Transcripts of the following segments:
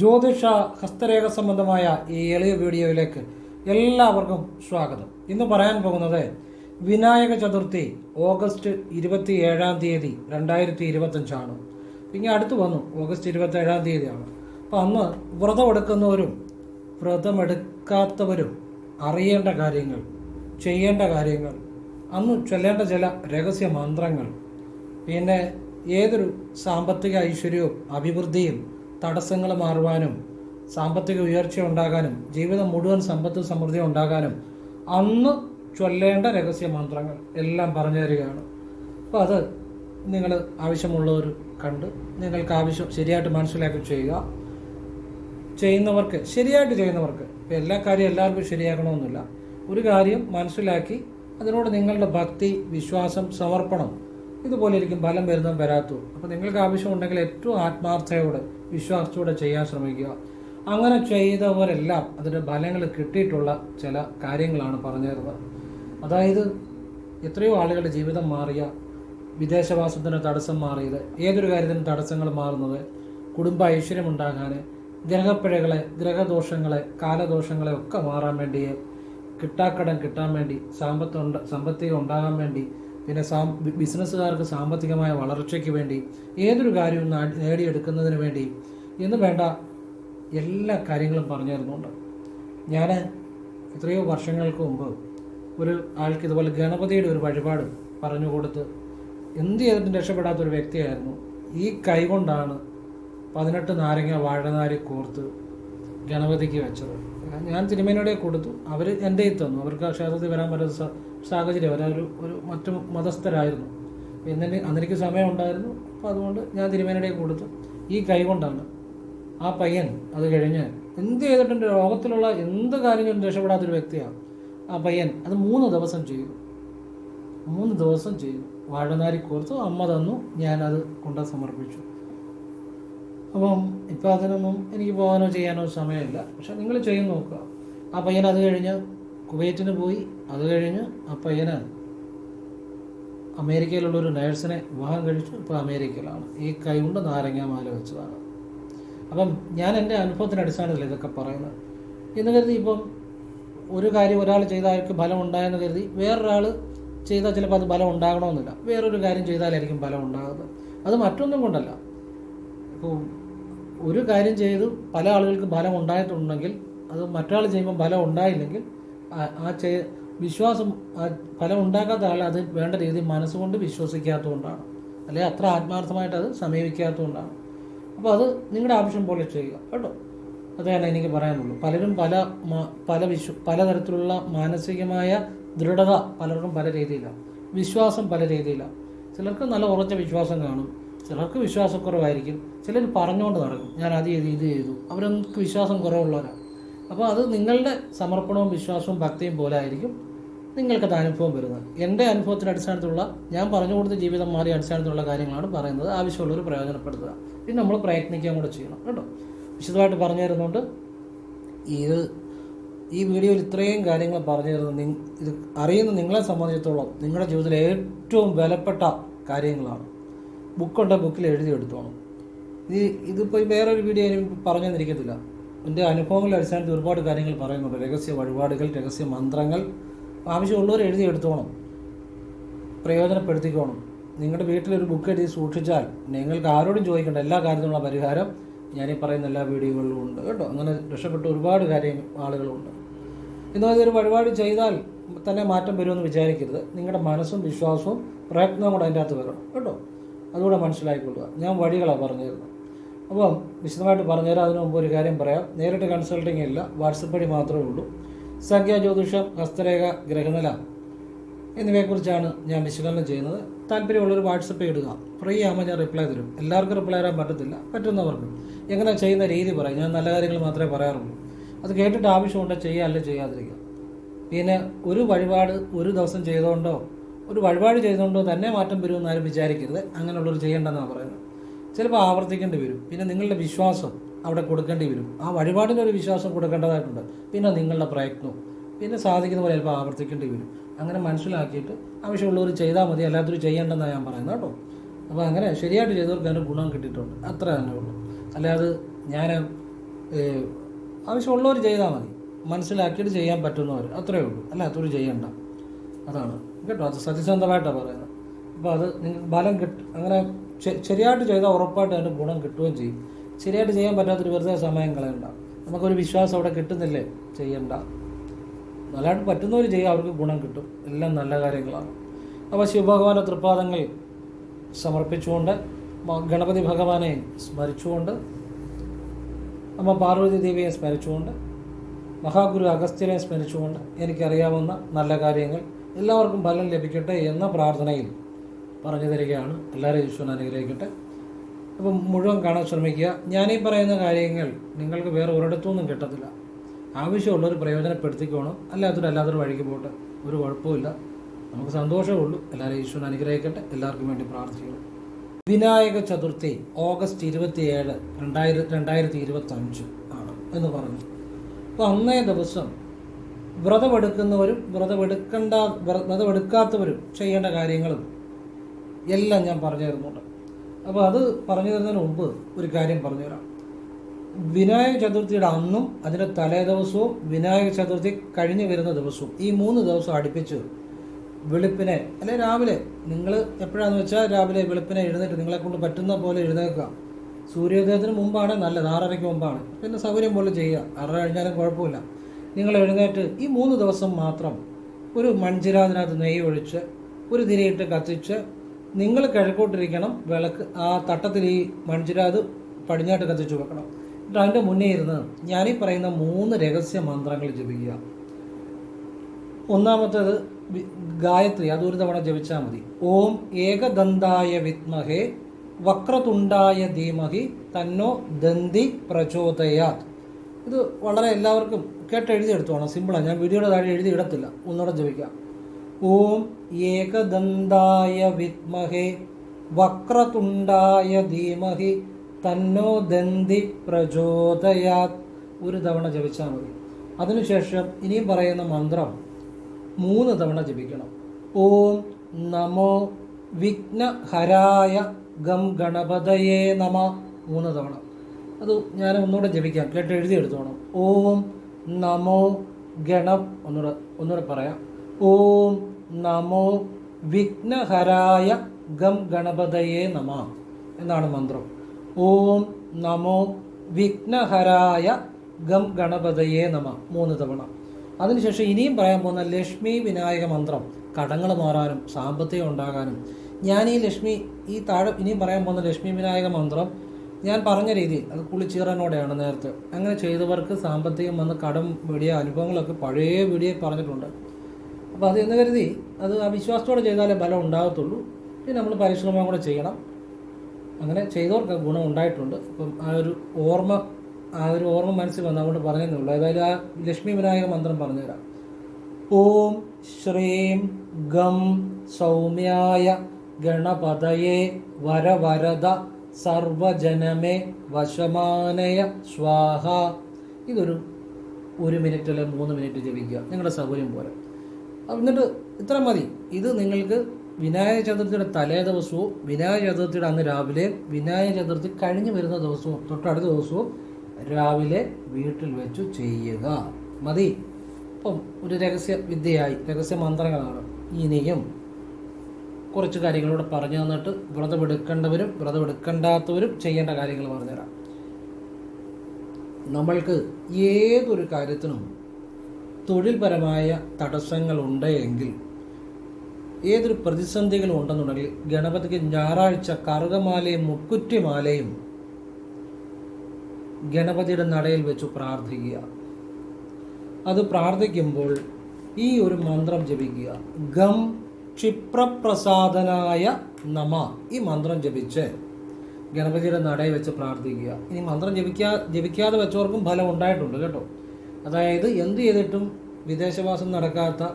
ജ്യോതിഷ ഹസ്തരേഖ സംബന്ധമായ ഈ എളിയ വീഡിയോയിലേക്ക് എല്ലാവർക്കും സ്വാഗതം. ഇന്ന് പറയാൻ പോകുന്നത് വിനായക ചതുർത്ഥി ഓഗസ്റ്റ് ഇരുപത്തി ഏഴാം തീയതി രണ്ടായിരത്തി ഇരുപത്തഞ്ചാണ് ഇങ്ങനെ അടുത്ത് വന്നു ഓഗസ്റ്റ് ഇരുപത്തി ഏഴാം തീയതിയാണ്. അപ്പോൾ അന്ന് വ്രതമെടുക്കുന്നവരും വ്രതമെടുക്കാത്തവരും അറിയേണ്ട കാര്യങ്ങൾ ചെയ്യേണ്ട കാര്യങ്ങൾ അന്ന് ചൊല്ലേണ്ട ചില രഹസ്യ മന്ത്രങ്ങൾ പിന്നെ ഏതൊരു സാമ്പത്തിക ഐശ്വര്യവും അഭിവൃദ്ധിയും തടസ്സങ്ങൾ മാറുവാനും സാമ്പത്തിക ഉയർച്ച ഉണ്ടാകാനും ജീവിതം മുഴുവൻ സമ്പത്ത് സമൃദ്ധി ഉണ്ടാകാനും അന്ന് ചൊല്ലേണ്ട രഹസ്യ മന്ത്രങ്ങൾ എല്ലാം പറഞ്ഞു തരികയാണ്. അപ്പോൾ അത് നിങ്ങൾ ആവശ്യമുള്ളവർ കണ്ട് നിങ്ങൾക്ക് ആവശ്യം ശരിയായിട്ട് മനസ്സിലാക്കി ചെയ്യുക. ചെയ്യുന്നവർക്ക് ശരിയായിട്ട് ചെയ്യുന്നവർക്ക് ഇപ്പം എല്ലാ കാര്യം എല്ലാവർക്കും ശരിയാക്കണമെന്നില്ല. ഒരു കാര്യം മനസ്സിലാക്കി അതിനോട് നിങ്ങളുടെ ഭക്തി വിശ്വാസം സമർപ്പണം ഇതുപോലെ ഇരിക്കും ഫലം വരുന്നതും വരാത്തതും. അപ്പോൾ നിങ്ങൾക്ക് ആവശ്യമുണ്ടെങ്കിൽ ഏറ്റവും ആത്മാർത്ഥയോടെ വിശ്വാസത്തോടെ ചെയ്യാൻ ശ്രമിക്കുക. അങ്ങനെ ചെയ്തവരെല്ലാം അതിന്റെ ഫലങ്ങൾ കിട്ടിയിട്ടുള്ള ചില കാര്യങ്ങളാണ് പറഞ്ഞു തരുന്നത്. അതായത് എത്രയോ ആളുകളുടെ ജീവിതം മാറിയ വിദേശവാസത്തിന് തടസ്സം മാറിയത് ഏതൊരു കാര്യത്തിനും തടസ്സങ്ങൾ മാറുന്നത് കുടുംബ ഐശ്വര്യമുണ്ടാകാൻ ഗ്രഹപ്പിഴകളെ ഗ്രഹദോഷങ്ങളെ കാലദോഷങ്ങളെ ഒക്കെ മാറാൻ വേണ്ടി കിട്ടാക്കടം കിട്ടാൻ വേണ്ടി സാമ്പത്തിക ഉണ്ട സാമ്പത്തികം ഉണ്ടാകാൻ വേണ്ടി പിന്നെ സാം ബിസിനസ്സുകാർക്ക് സാമ്പത്തികമായ വളർച്ചയ്ക്ക് വേണ്ടി ഏതൊരു കാര്യവും നേടിയെടുക്കുന്നതിന് വേണ്ടി എന്നും വേണ്ട എല്ലാ കാര്യങ്ങളും പറഞ്ഞു തരുന്നുണ്ട്. ഞാൻ എത്രയോ വർഷങ്ങൾക്ക് മുമ്പ് ഒരു ആൾക്ക് ഇതുപോലെ ഗണപതിയുടെ ഒരു വഴിപാട് പറഞ്ഞു കൊടുത്ത് എന്ത് ചെയ്തിട്ടും രക്ഷപ്പെടാത്ത ഒരു വ്യക്തിയായിരുന്നു. ഈ കൈ കൊണ്ടാണ് പതിനെട്ട് നാരങ്ങ വാഴനാരി കോർത്ത് ഗണപതിക്ക് വെച്ചത്. ഞാൻ തിരുമേനോടെ കൊടുത്തു. അവർ എന്റെ തന്നു. അവർക്ക് ക്ഷേത്രത്തിൽ വരാൻ പറ്റുന്ന സാഹചര്യം. അവരൊരു ഒരു മറ്റു മതസ്ഥരായിരുന്നു. എന്നെ അന്നെനിക്ക് സമയം ഉണ്ടായിരുന്നു അപ്പോൾ അതുകൊണ്ട് ഞാൻ തിരുമേനയുടെ കൊടുത്തു. ഈ കൈ കൊണ്ടാണ് ആ പയ്യൻ അത് കഴിഞ്ഞ് എന്ത് ചെയ്തിട്ടുണ്ട് ലോകത്തിലുള്ള എന്ത് കാര്യങ്ങളും രക്ഷപ്പെടാത്തൊരു വ്യക്തിയാണ് ആ പയ്യൻ. അത് മൂന്ന് ദിവസം ചെയ്തു. മൂന്ന് ദിവസം ചെയ്തു. വാഴനാരി കോർത്തു. അമ്മ തന്നു. ഞാനത് കൊണ്ട് സമർപ്പിച്ചു. അപ്പം ഇപ്പം അതിനൊന്നും എനിക്ക് പോകാനോ ചെയ്യാനോ സമയമില്ല. പക്ഷെ നിങ്ങൾ ചെയ്യും നോക്കുക. ആ പയ്യൻ അത് കഴിഞ്ഞ് കുവൈറ്റിന് പോയി. അത് കഴിഞ്ഞ് ആ പയ്യന് അമേരിക്കയിലുള്ള ഒരു നേഴ്സിനെ വിവാഹം കഴിച്ചു. ഇപ്പോൾ അമേരിക്കയിലാണ്. ഈ കൈ കൊണ്ട് നാരങ്ങാമാല വെച്ചതാണ്. അപ്പം ഞാൻ എന്റെ അനുഭവത്തിന്റെ അടിസ്ഥാനത്തിൽ ഇതൊക്കെ പറയുന്നത്. എന്ന് കരുതി ഇപ്പം ഒരു കാര്യം ഒരാൾ ചെയ്താൽ അയാൾക്ക് ഫലം ഉണ്ടായെന്ന് കരുതി വേറൊരാൾ ചെയ്താൽ ചിലപ്പോൾ അത് ഫലം ഉണ്ടാകണമെന്നില്ല. വേറൊരു കാര്യം ചെയ്താലായിരിക്കും ഫലം ഉണ്ടാകുന്നത്. അത് മറ്റൊന്നും കൊണ്ടല്ല. ഇപ്പോൾ ഒരു കാര്യം ചെയ്ത് പല ആളുകൾക്ക് ഫലം ഉണ്ടായിട്ടുണ്ടെങ്കിൽ അത് മറ്റൊരാൾ ചെയ്യുമ്പോൾ ഫലം ഉണ്ടായില്ലെങ്കിൽ ആ- ചെയ് വിശ്വാസം ഫലം ഉണ്ടാക്കാത്ത ആൾ അത് വേണ്ട രീതിയിൽ മനസ്സുകൊണ്ട് വിശ്വസിക്കാത്തതുകൊണ്ടാണ്. അല്ലെങ്കിൽ അത്ര ആത്മാർത്ഥമായിട്ട് അത് സമീപിക്കാത്തതുകൊണ്ടാണ്. അപ്പോൾ അത് നിങ്ങളുടെ ആവശ്യം പോലെ ചെയ്യുക കേട്ടോ? അതാണ് എനിക്ക് പറയാനുള്ളൂ. പലരും പല പല വിശ്വ പലതരത്തിലുള്ള മാനസികമായ ദൃഢത പലർക്കും പല രീതിയിലാണ് വിശ്വാസം പല രീതിയിലാണ് ചിലർക്ക് നല്ല ഉറച്ച വിശ്വാസം കാണും. ചിലർക്ക് വിശ്വാസക്കുറവായിരിക്കും. ചിലർ പറഞ്ഞുകൊണ്ട് നടക്കും. ഞാൻ അത് ചെയ്തു ഇത് ചെയ്തു. അവരൊക്കെ വിശ്വാസം കുറവുള്ളവരാണ് അപ്പോൾ അത് നിങ്ങളുടെ സമർപ്പണവും വിശ്വാസവും ഭക്തിയും പോലെ ആയിരിക്കും നിങ്ങൾക്ക് നിങ്ങൾക്കത് അനുഭവം വരുന്നത്. എന്റെ അനുഭവത്തിന്റെ അടിസ്ഥാനത്തിലുള്ള ഞാൻ പറഞ്ഞു കൊടുത്ത ജീവിതം മാറിയ അടിസ്ഥാനത്തിലുള്ള കാര്യങ്ങളാണ് പറയുന്നത്. ആവശ്യമുള്ളവർ പ്രയോജനപ്പെടുത്തുക. പിന്നെ നമ്മൾ പ്രയത്നിക്കുകയും കൂടെ ചെയ്യണം കേട്ടോ. വിശദമായിട്ട് പറഞ്ഞു തരുന്നുണ്ട്. ഇത് ഈ വീഡിയോയിൽ ഇത്രയും കാര്യങ്ങൾ പറഞ്ഞു തരുന്നത് നിങ് ഇത് അറിയുന്ന നിങ്ങളെ സംബന്ധിച്ചിടത്തോളം നിങ്ങളുടെ ജീവിതത്തിലെ ഏറ്റവും വിലപ്പെട്ട കാര്യങ്ങളാണ്. ബുക്കുണ്ട് ബുക്കിൽ എഴുതി എടുത്തോണം ഇത് ഇതിപ്പോൾ വേറൊരു വീഡിയോ എനിക്ക് പറഞ്ഞു തന്നിരിക്കത്തില്ല എന്റെ അനുഭവങ്ങളുടെ അടിസ്ഥാനത്തിൽ ഒരുപാട് കാര്യങ്ങൾ പറയുന്നുണ്ട്. രഹസ്യ വഴിപാടുകൾ രഹസ്യ മന്ത്രങ്ങൾ ആവശ്യമുള്ളവർ എഴുതി എടുത്തോണം പ്രയോജനപ്പെടുത്തിക്കോണം. നിങ്ങളുടെ വീട്ടിലൊരു ബുക്ക് എഴുതി സൂക്ഷിച്ചാൽ നിങ്ങൾക്ക് ആരോടും ചോദിക്കേണ്ട എല്ലാ കാര്യത്തിനുള്ള പരിഹാരം ഞാൻ ഈ പറയുന്ന എല്ലാ വീഡിയോകളിലും ഉണ്ട് കേട്ടോ. അങ്ങനെ രക്ഷപ്പെട്ട ഒരുപാട് കാര്യങ്ങൾ ആളുകളുണ്ട്. എന്നാൽ ഇതൊരു വഴിപാട് ചെയ്താൽ തന്നെ മാറ്റം വരുമെന്ന് വിചാരിക്കരുത്. നിങ്ങളുടെ മനസ്സും വിശ്വാസവും പ്രയത്നവും കൂടെ അതിന്റെ അകത്ത് വരണം കേട്ടോ. അതുകൂടെ മനസ്സിലാക്കിക്കൊള്ളുക ഞാൻ വഴികളാണ് പറഞ്ഞു തരുന്നത് അപ്പം വിശദമായിട്ട് പറഞ്ഞുതരാം. അതിനു മുമ്പ് ഒരു കാര്യം പറയാം. നേരിട്ട് കൺസൾട്ടിങ് ഇല്ല. വാട്സപ്പ് വഴി മാത്രമേ ഉള്ളൂ. സംഖ്യാ ജ്യോതിഷം ഹസ്തരേഖ ഗ്രഹനില എന്നിവയെക്കുറിച്ചാണ് ഞാൻ വിശകലനം ചെയ്യുന്നത്. താല്പര്യമുള്ളവർ വാട്സപ്പ് ഇടുക. ഫ്രീ ആകുമ്പോൾ ഞാൻ റിപ്ലൈ തരും. എല്ലാവർക്കും റിപ്ലൈ തരാൻ പറ്റത്തില്ല. പറ്റുന്നവർക്ക്. എങ്ങനെ ചെയ്യുന്ന രീതി പറയും. ഞാൻ നല്ല കാര്യങ്ങൾ മാത്രമേ പറയാറുള്ളൂ. അത് കേട്ടിട്ട് ആവശ്യമുണ്ടോ? ചെയ്യുക അല്ലെ? ചെയ്യാതിരിക്കുക പിന്നെ ഒരു വഴിപാട് ഒരു ദിവസം ചെയ്തുകൊണ്ടോ ഒരു വഴിപാട് ചെയ്തുകൊണ്ടോ തന്നെ മാറ്റം വരുമെന്ന് വിചാരിക്കരുത്. അങ്ങനെയുള്ളവർ ചെയ്യേണ്ടെന്നാണ് പറയുന്നത്. ചിലപ്പോൾ ആവർത്തിക്കേണ്ടി വരും. പിന്നെ നിങ്ങളുടെ വിശ്വാസം അവിടെ കൊടുക്കേണ്ടി വരും. ആ വഴിപാടിന് ഒരു വിശ്വാസം കൊടുക്കേണ്ടതായിട്ടുണ്ട്. പിന്നെ നിങ്ങളുടെ പ്രയത്നം പിന്നെ സാധിക്കുന്ന പോലെ ചിലപ്പോൾ ആവർത്തിക്കേണ്ടി വരും. അങ്ങനെ മനസ്സിലാക്കിയിട്ട് ആവശ്യമുള്ളവർ ചെയ്താൽ മതി. അല്ലാത്തവർ ചെയ്യേണ്ടെന്നാണ് ഞാൻ പറയുന്നത് കേട്ടോ. അപ്പോൾ അങ്ങനെ ശരിയായിട്ട് ചെയ്തവർക്ക് അതിന്റെ ഗുണം കിട്ടിയിട്ടുണ്ട്. അത്ര തന്നെ ഉള്ളൂ. അല്ലാതെ ഞാൻ ആവശ്യമുള്ളവർ ചെയ്താൽ മതി. മനസ്സിലാക്കിയിട്ട് ചെയ്യാൻ പറ്റുന്നവർ അത്രയേ ഉള്ളൂ. അല്ലാത്തവർ ചെയ്യണ്ട. അതാണ്. കേട്ടോ? അത് സത്യസന്ധമായിട്ടാണ് പറയുന്നത്. അപ്പോൾ അത് നിങ്ങൾക്ക് ബലം കിട്ടും അങ്ങനെ ശരിയായിട്ട് ചെയ്താൽ ഉറപ്പായിട്ട് അതിന്റെ ഗുണം കിട്ടുകയും ചെയ്യും. ശരിയായിട്ട് ചെയ്യാൻ പറ്റാത്തൊരു വെറുതെ സമയം കളയണ്ട. നമുക്കൊരു വിശ്വാസം അവിടെ കിട്ടുന്നില്ലേ? ചെയ്യണ്ട. നല്ലതായിട്ട് പറ്റുന്നവർ ചെയ്യുക അവർക്ക് ഗുണം കിട്ടും. എല്ലാം നല്ല കാര്യങ്ങളാണ്. അപ്പോൾ ശിവഭഗവാന്റെ തൃപ്പാദങ്ങൾ സമർപ്പിച്ചുകൊണ്ട് ഗണപതി ഭഗവാനെ സ്മരിച്ചുകൊണ്ട് അമ്മ പാർവതി ദേവിയെ സ്മരിച്ചുകൊണ്ട് മഹാഗുരു അഗസ്ത്യനെ സ്മരിച്ചുകൊണ്ട് എനിക്കറിയാവുന്ന നല്ല കാര്യങ്ങൾ എല്ലാവർക്കും ഫലം ലഭിക്കട്ടെ എന്ന പ്രാർത്ഥനയിൽ പറഞ്ഞു തരികയാണ് എല്ലാവരെയും ഈശ്വരൻ അനുഗ്രഹിക്കട്ടെ. അപ്പം മുഴുവൻ കാണാൻ ശ്രമിക്കുക. ഞാനീ പറയുന്ന കാര്യങ്ങൾ നിങ്ങൾക്ക് വേറെ ഒരിടത്തുനിന്നും കിട്ടത്തില്ല. ആവശ്യമുള്ളവർ പ്രയോജനപ്പെടുത്തിക്കോണം. അല്ലാത്തൊരു അല്ലാത്തൊരു വഴിക്ക് പോട്ടെ. ഒരു കുഴപ്പമില്ല നമുക്ക് സന്തോഷമേ ഉള്ളൂ. എല്ലാവരെയും ഈശ്വരൻ അനുഗ്രഹിക്കട്ടെ. എല്ലാവർക്കും വേണ്ടി പ്രാർത്ഥിക്കുന്നു വിനായക ചതുർത്ഥി ഓഗസ്റ്റ് ഇരുപത്തിയേഴ് രണ്ടായിരത്തി രണ്ടായിരത്തി ഇരുപത്തി അഞ്ച് ആണ് എന്ന് പറഞ്ഞു. അപ്പോൾ അന്നേ ദിവസം വ്രതമെടുക്കുന്നവരും വ്രതമെടുക്കണ്ട വ്രതമെടുക്കാത്തവരും ചെയ്യേണ്ട കാര്യങ്ങളും എല്ലാം ഞാൻ പറഞ്ഞു തരുന്നുണ്ട്. അപ്പോൾ അത് പറഞ്ഞു തരുന്നതിന് മുമ്പ് ഒരു കാര്യം പറഞ്ഞു തരാം. വിനായക ചതുർത്ഥിയുടെ അന്നും അതിന്റെ തലേ ദിവസവും വിനായക ചതുർത്ഥി കഴിഞ്ഞു വരുന്ന ദിവസവും ഈ മൂന്ന് ദിവസം അടുപ്പിച്ച് വെളുപ്പിനെ അല്ലെ രാവിലെ നിങ്ങൾ എപ്പോഴാന്ന് വെച്ചാൽ രാവിലെ വെളുപ്പിനെ എഴുന്നേറ്റ് നിങ്ങളെ കൊണ്ട് പറ്റുന്ന പോലെ എഴുന്നേൽക്കുക. സൂര്യോദയത്തിന് മുമ്പാണ് നല്ലത് ആറരയ്ക്ക് മുമ്പാണ്. പിന്നെ സൗകര്യം പോലെ ചെയ്യുക. ആറര കഴിഞ്ഞാലും കുഴപ്പമില്ല. നിങ്ങൾ എഴുന്നേറ്റ് ഈ മൂന്ന് ദിവസം മാത്രം ഒരു മൺചിരാതിനകത്ത് നെയ്യ് ഒഴിച്ച് ഒരു തിരിയിട്ട് കത്തിച്ച് നിങ്ങൾ കിഴക്കോട്ടിരിക്കണം വിളക്ക് ആ തട്ടത്തിൽ ഈ മൺചിരാത് പടിഞ്ഞാട്ട് കത്തിച്ചു വെക്കണം എന്നിട്ട് അതിന്റെ മുന്നേ ഇരുന്ന് ഈ പറയുന്ന മൂന്ന് രഹസ്യ മന്ത്രങ്ങൾ ജപിക്കുക. ഒന്നാമത്തേത് ഗായത്രി അത് ഒരു തവണ ജപിച്ചാൽ മതി. ഓം ഏകദന്തായ വിത്മഹേ വക്രതുണ്ടായ ധീമഹി തന്നോ ദന്തി പ്രചോദയാത്. ഇത് വളരെ എല്ലാവർക്കും കേട്ട് എഴുതിയെടുത്തോണം സിമ്പിളാണ് ഞാൻ വീഡിയോയുടെ താഴെ എഴുതി ഇടത്തില്ല ഒന്നുകൂടെ ജപിക്കാം. ഓം ഏകദന്തായ വിത്മഹേ വക്രതുണ്ടായ ധീമഹി തന്നോ ദന്തി പ്രചോദയാത്. ഒരു തവണ ജപിച്ചാൽ മതി. അതിനുശേഷം ഇനിയും പറയുന്ന മന്ത്രം മൂന്ന് തവണ ജപിക്കണം. ഓം നമോ വിഘ്നഹരായ ഗം ഗണപതയേ നമ. മൂന്ന് തവണ. അത് ഞാൻ ഒന്നുകൂടെ ജപിക്കാം. കേട്ട് എഴുതിയെടുത്തോണം ഓം നമോ ഗണ ഒന്നുകൂടെ ഒന്നുകൂടെ പറയാം. ഓം നമോ വിഘ്നഹരായ ഗം ഗണപതയേ നമ എന്നാണ് മന്ത്രം. ഓം നമോ വിഘ്നഹരായ ഗം ഗണപതയേ നമ മൂന്ന് തവണ. അതിനുശേഷം ഇനിയും പറയാൻ പോകുന്ന ലക്ഷ്മി വിനായക മന്ത്രം കടങ്ങൾ മാറാനും സാമ്പത്തികം ഉണ്ടാകാനും. ഞാൻ ഈ ലക്ഷ്മി ഈ താഴെ ഇനിയും പറയാൻ പോകുന്ന ലക്ഷ്മി വിനായക മന്ത്രം ഞാൻ പറഞ്ഞ രീതിയിൽ അത് കുളിച്ചീറനോടെയാണ് നേരത്തെ. അങ്ങനെ ചെയ്തവർക്ക് സാമ്പത്തികം വന്ന് കടം വീടിയ അനുഭവങ്ങളൊക്കെ പഴയ വീഡിയോ പറഞ്ഞിട്ടുണ്ട്. അപ്പോൾ അത് എന്ന് കരുതി അത് ആ വിശ്വാസത്തോടെ ചെയ്താലേ ഫലം ഉണ്ടാകത്തുള്ളൂ. പിന്നെ നമ്മൾ പരിശ്രമം കൂടെ ചെയ്യണം. അങ്ങനെ ചെയ്തവർക്ക് ഗുണം ഉണ്ടായിട്ടുണ്ട്. അപ്പം ആ ഒരു ഓർമ്മ ആ ഒരു ഓർമ്മ മനസ്സിൽ വന്ന് അതുകൊണ്ട് പറഞ്ഞതേ ഉള്ളൂ. ഏതായാലും ആ ലക്ഷ്മി വിനായക മന്ത്രം പറഞ്ഞുതരാം. ഓം ശ്രീം ഗം സൗമ്യായ ഗണപതയേ വരവരദ സർവജനമേ വശമാനയ സ്വാഹ. ഇതൊരു ഒരു മിനിറ്റ് അല്ലെങ്കിൽ മൂന്ന് മിനിറ്റ് ജപിക്കുക. നിങ്ങളുടെ സൗകര്യം പോലെ. എന്നിട്ട് ഇത്ര മതി. ഇത് നിങ്ങൾക്ക് വിനായക ചതുർത്ഥിയുടെ തലേ ദിവസവും വിനായക ചതുർത്ഥിയുടെ അന്ന് രാവിലെ വിനായക ചതുർത്ഥി കഴിഞ്ഞ് വരുന്ന ദിവസവും തൊട്ടടുത്ത ദിവസവും രാവിലെ വീട്ടിൽ വെച്ചു ചെയ്യുക. മതി. അപ്പം ഒരു രഹസ്യ വിദ്യയായി രഹസ്യ മന്ത്രങ്ങളാണ്. ഇനിയും കുറച്ച് കാര്യങ്ങളോട് പറഞ്ഞു തന്നിട്ട് വ്രതമെടുക്കേണ്ടവരും വ്രതമെടുക്കേണ്ടാത്തവരും ചെയ്യേണ്ട കാര്യങ്ങൾ പറഞ്ഞുതരാം. നമ്മൾക്ക് ഏതൊരു കാര്യത്തിനും തൊഴിൽപരമായ തടസ്സങ്ങളുണ്ട് എങ്കിൽ ഏതൊരു പ്രതിസന്ധികളും ഉണ്ടെന്നുണ്ടെങ്കിൽ ഗണപതിക്ക് ഞായറാഴ്ച കറുകമാലയും മുക്കുറ്റിമാലയും ഗണപതിയുടെ നടയിൽ വെച്ച് പ്രാർത്ഥിക്കുക. അത് പ്രാർത്ഥിക്കുമ്പോൾ ഈ ഒരു മന്ത്രം ജപിക്കുക. ഗം ക്ഷിപ്രപ്രസാദനായ നമ. ഈ മന്ത്രം ജപിച്ച് ഗണപതിയുടെ നടയിൽ വെച്ച് പ്രാർത്ഥിക്കുക. ഇനി മന്ത്രം ജപിക്കാ ജപിക്കാതെ വെച്ചവർക്കും ഫലം ഉണ്ടായിട്ടുണ്ട് കേട്ടോ. അതായത് എന്ത് ചെയ്തിട്ടും വിദേശവാസം നടക്കാത്ത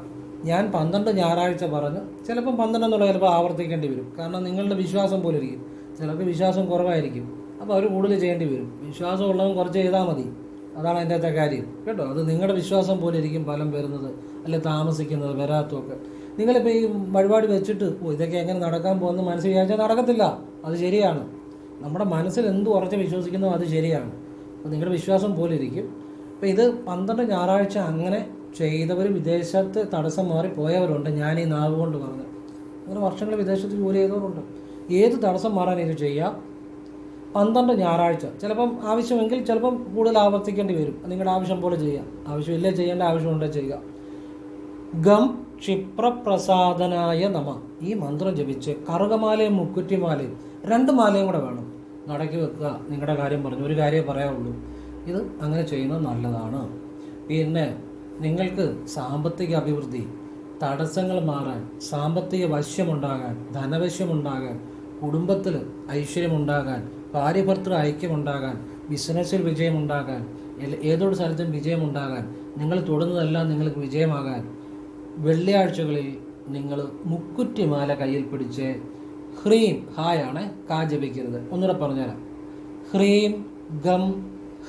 ഞാൻ പന്ത്രണ്ട് ഞായറാഴ്ച പറഞ്ഞ് ചിലപ്പം പന്ത്രണ്ട് എന്നുള്ള ചിലപ്പോൾ ആവർത്തിക്കേണ്ടി വരും. കാരണം നിങ്ങളുടെ വിശ്വാസം പോലെ ഇരിക്കും. ചിലർക്ക് വിശ്വാസം കുറവായിരിക്കും. അപ്പോൾ അവർ കൂടുതൽ ചെയ്യേണ്ടി വരും. വിശ്വാസം ഉള്ളവൻ കുറച്ച് ചെയ്താൽ മതി. അതാണ് അതിന്റെ അകത്തെ കാര്യം. കേട്ടോ? അത് നിങ്ങളുടെ വിശ്വാസം പോലെ ഇരിക്കും ഫലം വരുന്നത് അല്ലെ താമസിക്കുന്നത് വരാത്തതൊക്കെ. നിങ്ങളിപ്പോൾ ഈ വഴിപാട് വെച്ചിട്ട് ഓ ഇതൊക്കെ എങ്ങനെ നടക്കാൻ പോകുന്ന മനസ്സ് വിചാരിച്ചാൽ നടക്കത്തില്ല. അത് ശരിയാണ്. നമ്മുടെ മനസ്സിൽ എന്ത് ഉറച്ച് വിശ്വസിക്കുന്നോ അത് ശരിയാണ്. അപ്പോൾ നിങ്ങളുടെ വിശ്വാസം പോലെ ഇരിക്കും. അപ്പോൾ ഇത് പന്ത്രണ്ട് ഞായറാഴ്ച അങ്ങനെ ചെയ്തവർ വിദേശത്ത് തടസ്സം മാറി പോയവരുണ്ട്. ഞാൻ ഈ നാവ് കൊണ്ട് പറഞ്ഞു അങ്ങനെ വർഷങ്ങൾ വിദേശത്ത് ജോലി ചെയ്തവരുണ്ട്. ഏത് തടസ്സം മാറാൻ ഇത് ചെയ്യാം? പന്ത്രണ്ട് ഞായറാഴ്ച. ചിലപ്പം ആവശ്യമെങ്കിൽ ചിലപ്പം കൂടുതൽ ആവർത്തിക്കേണ്ടി വരും. നിങ്ങളുടെ ആവശ്യം പോലെ ചെയ്യാം. ആവശ്യമില്ല ചെയ്യേണ്ട ആവശ്യമുണ്ടോ ചെയ്യുക. ഗം ക്ഷിപ്രപ്രസാദനായ നമ. ഈ മന്ത്രം ജപിച്ച് കറുകമാലയും മുക്കുറ്റിമാലയും രണ്ട് മാലയും കൂടെ വേണം. നടക്കി വെക്കുക. നിങ്ങളുടെ കാര്യം പറഞ്ഞു. ഒരു കാര്യമേ പറയാവുള്ളൂ. ഇത് അങ്ങനെ ചെയ്യുന്നത് നല്ലതാണ്. പിന്നെ നിങ്ങൾക്ക് സാമ്പത്തിക അഭിവൃദ്ധി തടസ്സങ്ങൾ മാറാൻ സാമ്പത്തിക വശ്യമുണ്ടാകാൻ ധനവശ്യമുണ്ടാകാൻ കുടുംബത്തിൽ ഐശ്വര്യമുണ്ടാകാൻ ഭാര്യഭർത്തൃ ഐക്യമുണ്ടാകാൻ ബിസിനസ്സിൽ വിജയമുണ്ടാകാൻ ഏതൊരു സ്ഥലത്തും വിജയമുണ്ടാകാൻ നിങ്ങൾ തൊടുന്നതെല്ലാം നിങ്ങൾക്ക് വിജയമാകാൻ വെള്ളിയാഴ്ചകളിൽ നിങ്ങൾ മുക്കുറ്റിമാല കയ്യിൽ പിടിച്ച് ഹ്രീം ഹായാണ് കാ ജപിക്കരുത്. ഒന്നുകൂടെ പറഞ്ഞുതരാം. ഹ്രീം ഗം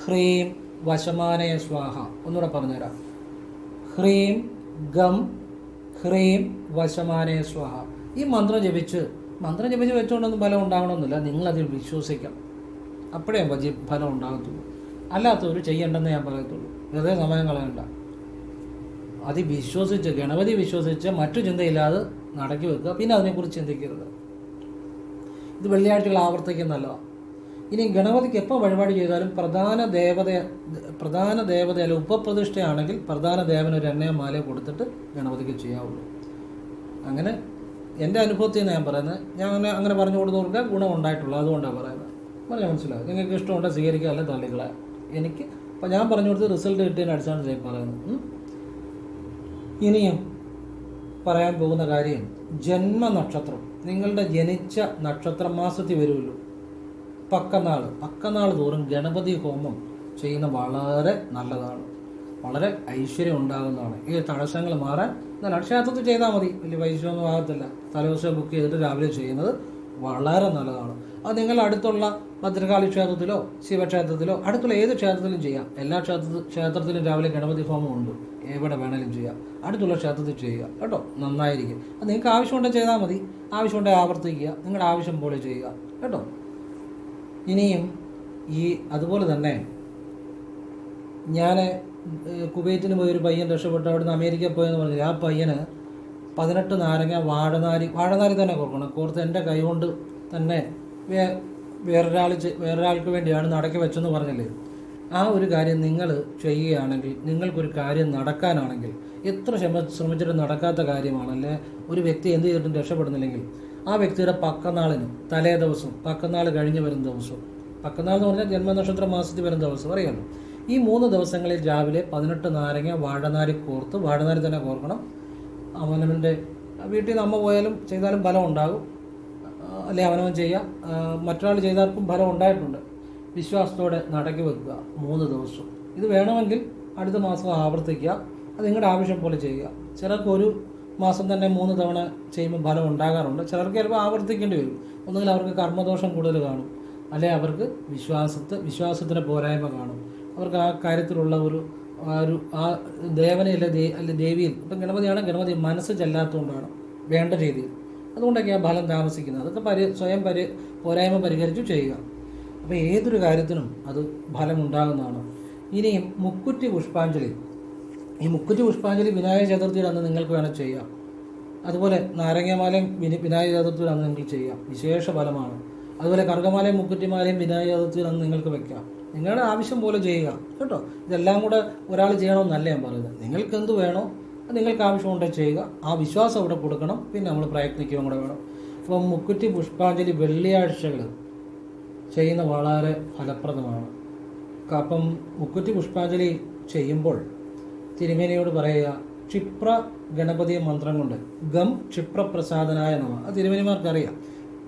ഹ്രീം വശമാനയ സ്വാഹ. ഒന്നുകൂടെ പറഞ്ഞുതരാം. ഹ്രീം ഗം ഹ്രീം വശമാനയ സ്വാഹ. ഈ മന്ത്രം ജപിച്ച് മന്ത്രം ജപിച്ച് വെച്ചുകൊണ്ടൊന്നും ഫലം ഉണ്ടാകണമെന്നില്ല നിങ്ങളതിൽ വിശ്വസിക്കണം. അപ്പോഴേ വജി ഫലം ഉണ്ടാകത്തുള്ളൂ. അല്ലാത്തവർ ചെയ്യേണ്ടെന്ന് ഞാൻ പറയത്തുള്ളൂ. വെറുതെ സമയം കളയണ്ട. അതി വിശ്വസിച്ച് ഗണപതി വിശ്വസിച്ച് മറ്റു ചിന്തയില്ലാതെ നടക്കി വെക്കുക. പിന്നെ അതിനെക്കുറിച്ച് ചിന്തിക്കരുത്. ഇത് വെള്ളിയാഴ്ചകൾ ആവർത്തിക്കുന്ന നല്ലതാണ് ഇനി ഗണപതിക്ക് എപ്പോൾ വഴിപാട് ചെയ്താലും പ്രധാന ദേവത പ്രധാന ദേവത ദേവതയല്ല ഉപപ്രതിഷ്ഠയാണെങ്കിൽ പ്രധാന ദേവന് ഒരു എണ്ണയോ മാലയോ കൊടുത്തിട്ട് ഗണപതിക്ക് ചെയ്യാവുള്ളൂ. അങ്ങനെ എന്റെ അനുഭവത്തിൽ നിന്ന് ഞാൻ പറയുന്നത്. ഞാൻ അങ്ങനെ അങ്ങനെ പറഞ്ഞു കൊടുത്തവർക്ക് ഗുണം ഉണ്ടായിട്ടുള്ളൂ. അതുകൊണ്ടാണ് പറയുന്നത്. പറഞ്ഞാൽ മനസ്സിലാവും നിങ്ങൾക്ക് ഇഷ്ടമുണ്ടോ സ്വീകരിക്കുക അല്ലെ തള്ളികളെ എനിക്ക് അപ്പം ഞാൻ പറഞ്ഞു കൊടുത്ത് റിസൾട്ട് കിട്ടിയതിന്റെ അടിസ്ഥാനത്തിൽ പറയുന്നത്. ഇനിയും പറയാൻ പോകുന്ന കാര്യം ജന്മനക്ഷത്രം. നിങ്ങളുടെ ജനിച്ച നക്ഷത്ര മാസത്തിൽ വരുമല്ലോ. പക്കനാൾ പക്കനാൾ തോറും ഗണപതി ഹോമം ചെയ്യുന്ന വളരെ നല്ലതാണ്. വളരെ ഐശ്വര്യം ഉണ്ടാകുന്നതാണ്. ഈ തടസ്സങ്ങൾ മാറാൻ എന്നാൽ ക്ഷേത്രത്തിൽ ചെയ്താൽ മതി. വലിയ പൈസയൊന്നും ആകത്തില്ല. തലേദിവസം ബുക്ക് ചെയ്തിട്ട് രാവിലെ ചെയ്യുന്നത് വളരെ നല്ലതാണ്. അത് നിങ്ങൾ അടുത്തുള്ള ഭദ്രകാളി ക്ഷേത്രത്തിലോ ശിവക്ഷേത്രത്തിലോ അടുത്തുള്ള ഏത് ക്ഷേത്രത്തിലും ചെയ്യാം. എല്ലാ ക്ഷേത്ര ക്ഷേത്രത്തിലും രാവിലെ ഗണപതി ഹോമം ഉണ്ട്. എവിടെ വേണേലും ചെയ്യാം. അടുത്തുള്ള ക്ഷേത്രത്തിൽ ചെയ്യുക. കേട്ടോ? നന്നായിരിക്കും. അത് നിങ്ങൾക്ക് ആവശ്യമുണ്ടെങ്കിൽ ചെയ്താൽ മതി. ആവശ്യമുണ്ടെങ്കിൽ ആവർത്തിക്കുക. നിങ്ങളുടെ ആവശ്യം പോലെ ചെയ്യുക. കേട്ടോ? ഇനിയും ഈ അതുപോലെ തന്നെ ഞാൻ കുവൈറ്റിന് പോയി ഒരു പയ്യൻ രക്ഷപ്പെട്ട. അവിടുന്ന് അമേരിക്കയിൽ പോയെന്ന് പറഞ്ഞില്ല ആ പയ്യന് പതിനെട്ട് നാരങ്ങ വാഴനാരി വാഴനാരി തന്നെ കൊടുക്കണം. കോർത്ത് എന്റെ കൈ കൊണ്ട് തന്നെ വേ വേറൊരാൾ വേറൊരാൾക്ക് വേണ്ടിയാണ് നടക്കി വെച്ചെന്ന് പറഞ്ഞില്ലേ. ആ ഒരു കാര്യം നിങ്ങൾ ചെയ്യുകയാണെങ്കിൽ നിങ്ങൾക്കൊരു കാര്യം നടക്കാനാണെങ്കിൽ എത്ര ശ്രമ ശ്രമിച്ചിട്ട് നടക്കാത്ത കാര്യമാണല്ലേ? ഒരു വ്യക്തി എന്ത് ചെയ്തിട്ടും രക്ഷപ്പെടുന്നില്ലെങ്കിൽ ആ വ്യക്തിയുടെ പക്കനാളിന് തലേ ദിവസം പക്കനാൾ കഴിഞ്ഞ് വരുന്ന ദിവസവും പക്കനാൾ എന്ന് പറഞ്ഞാൽ ജന്മനക്ഷത്ര മാസത്തിൽ വരുന്ന ദിവസം അറിയാമല്ലോ ഈ മൂന്ന് ദിവസങ്ങളിൽ രാവിലെ പതിനെട്ട് നാരങ്ങ വാഴനാരി കോർത്ത് വാഴനാരി തന്നെ കോർക്കണം. അവനവന്റെ വീട്ടിൽ നിന്ന് അമ്മ പോയാലും ചെയ്താലും ഫലം ഉണ്ടാകും. അല്ലെ അവനവൻ ചെയ്യുക. മറ്റൊരാൾ ചെയ്താർക്കും ഫലം ഉണ്ടായിട്ടുണ്ട്. വിശ്വാസത്തോടെ നടക്കി വെക്കുക മൂന്ന് ദിവസം. ഇത് വേണമെങ്കിൽ അടുത്ത മാസം ആവർത്തിക്കുക. അത് നിങ്ങളുടെ ആവശ്യം പോലെ ചെയ്യുക. ചിലർക്ക് ഒരു മാസം തന്നെ മൂന്ന് തവണ ചെയ്യുമ്പോൾ ഫലം ഉണ്ടാകാറുണ്ട്. ചിലർക്ക് ചിലപ്പോൾ ആവർത്തിക്കേണ്ടി വരും. ഒന്നുകിൽ അവർക്ക് കർമ്മദോഷം കൂടുതൽ കാണും. അല്ലെങ്കിൽ അവർക്ക് വിശ്വാസത്തെ വിശ്വാസത്തിന്റെ പോരായ്മ കാണും. അവർക്ക് ആ കാര്യത്തിലുള്ള ഒരു ആ ഒരു ആ ദേവനെ അല്ലെ ദേ അല്ലെ ദേവിയിൽ ഇപ്പം ഗണപതിയാണ് ഗണപതി മനസ്സ് ചെല്ലാത്തതുകൊണ്ടാണ് വേണ്ട രീതിയിൽ. അതുകൊണ്ടൊക്കെയാണ് ഫലം താമസിക്കുന്നത്. അതൊക്കെ പരി സ്വയം പരി പോരായ്മ പരിഹരിച്ചു ചെയ്യുക. അപ്പോൾ ഏതൊരു കാര്യത്തിനും അത് ഫലമുണ്ടാകുന്നതാണ്. ഇനിയും മുക്കുറ്റി പുഷ്പാഞ്ജലി. ഈ മുക്കുറ്റി പുഷ്പാഞ്ജലി വിനായക ചതുർത്ഥിയിൽ അന്ന് നിങ്ങൾക്ക് വേണം ചെയ്യാം. അതുപോലെ നാരങ്ങമാലയും വിനി വിനായക ചതുർത്ഥിയിൽ അന്ന് നിങ്ങൾക്ക് ചെയ്യാം. വിശേഷ ഫലമാണ്. അതുപോലെ കർഗമാലയും മുക്കുറ്റിമാലയും വിനായക ചതുർത്ഥിയിൽ അന്ന് നിങ്ങൾക്ക് വെക്കാം. നിങ്ങളുടെ ആവശ്യം പോലെ ചെയ്യുക. കേട്ടോ? ഇതെല്ലാം കൂടെ ഒരാൾ ചെയ്യണമെന്നല്ല ഞാൻ പറയുന്നത്. നിങ്ങൾക്ക് എന്ത് വേണോ നിങ്ങൾക്ക് ആവശ്യമുണ്ടെങ്കിൽ ചെയ്യുക. ആ വിശ്വാസം അവിടെ കൊടുക്കണം. പിന്നെ നമ്മൾ പ്രയത്നിക്കുകയും കൂടെ വേണം. അപ്പം മുക്കുറ്റി പുഷ്പാഞ്ജലി വെള്ളിയാഴ്ചകൾ ചെയ്യുന്ന വളരെ ഫലപ്രദമാണ്. അപ്പം മുക്കുറ്റി പുഷ്പാഞ്ജലി ചെയ്യുമ്പോൾ തിരുമേനിയോട് പറയുക ക്ഷിപ്ര ഗണപതി മന്ത്രം കൊണ്ട്. ഗം ക്ഷിപ്രപ്രസാദനായ നമ. അത് തിരുമേനിമാർക്കറിയാം.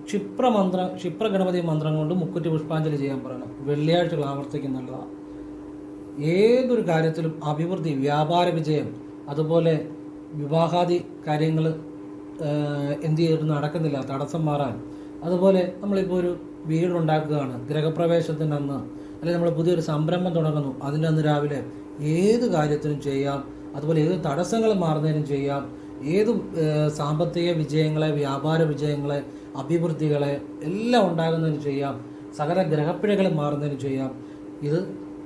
ക്ഷിപ്ര മന്ത്രം ക്ഷിപ്ര ഗണപതി മന്ത്രം കൊണ്ട് മുക്കുറ്റി പുഷ്പാഞ്ജലി ചെയ്യാൻ പറയണം. വെള്ളിയാഴ്ചകൾ ആവർത്തിക്കുന്നുള്ളതാണ് ഏതൊരു കാര്യത്തിലും അഭിവൃദ്ധി വ്യാപാര വിജയം അതുപോലെ വിവാഹാദി കാര്യങ്ങൾ എന്ത് ചെയ്തിട്ട് നടക്കുന്നില്ല തടസ്സം മാറാൻ. അതുപോലെ നമ്മളിപ്പോൾ ഒരു വീടുണ്ടാക്കുകയാണ് ഗൃഹപ്രവേശത്തിന്റെ അന്ന് അല്ലെങ്കിൽ നമ്മൾ പുതിയൊരു സംരംഭം തുടങ്ങുന്നു അതിന്റെ അന്ന് രാവിലെ ഏത് കാര്യത്തിനും ചെയ്യാം. അതുപോലെ ഏത് തടസ്സങ്ങൾ മാറുന്നതിനും ചെയ്യാം. ഏത് സാമ്പത്തിക വിജയങ്ങളെ വ്യാപാര വിജയങ്ങളെ അഭിവൃദ്ധികളെ എല്ലാം ഉണ്ടാകുന്നതിന് ചെയ്യാം. സകല ഗ്രഹപ്പിഴകൾ മാറുന്നതിന് ചെയ്യാം. ഇത്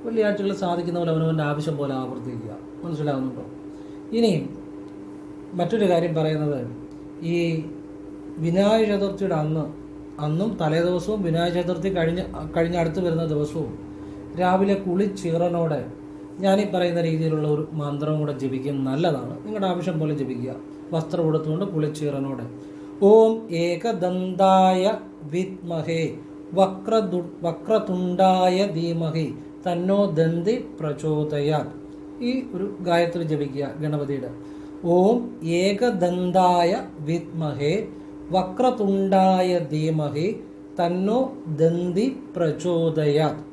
വെള്ളിയാഴ്ചകൾ സാധിക്കുന്ന പോലെ അവനവന്റെ ആവശ്യം പോലെ ആവർത്തിക്കുക. മനസ്സിലാകുന്നുണ്ടോ ഇനിയും മറ്റൊരു കാര്യം പറയുന്നത് ഈ വിനായക ചതുർത്ഥിയുടെ അന്ന് അന്നും തലേ ദിവസവും വിനായക ചതുർത്ഥി കഴിഞ്ഞ് കഴിഞ്ഞ അടുത്ത് വരുന്ന ദിവസവും രാവിലെ കുളിച്ചീറനോടെ ഞാനീ പറയുന്ന രീതിയിലുള്ള ഒരു മന്ത്രം കൂടെ ജപിക്കുന്നത് നല്ലതാണ്. നിങ്ങളുടെ ആവശ്യം പോലെ ജപിക്കുക. വസ്ത്രം കൊടുത്തുകൊണ്ട് കുളിച്ചീറനോടെ ഓം ഏകദന്തായ വിത്മഹേ വക്രദു വക്രതുണ്ടായ ധീമഹി തന്നോ ദന്തി പ്രചോദയാൽ ഈ ഒരു ഗായത്രി ജപിക്കുക ഗണപതിയുടെ. ഓം ഏകദന്തായ വിത്മഹേ വക്രതുണ്ടായ ധീമഹി തന്നോ ദന്തി പ്രചോദയാത്.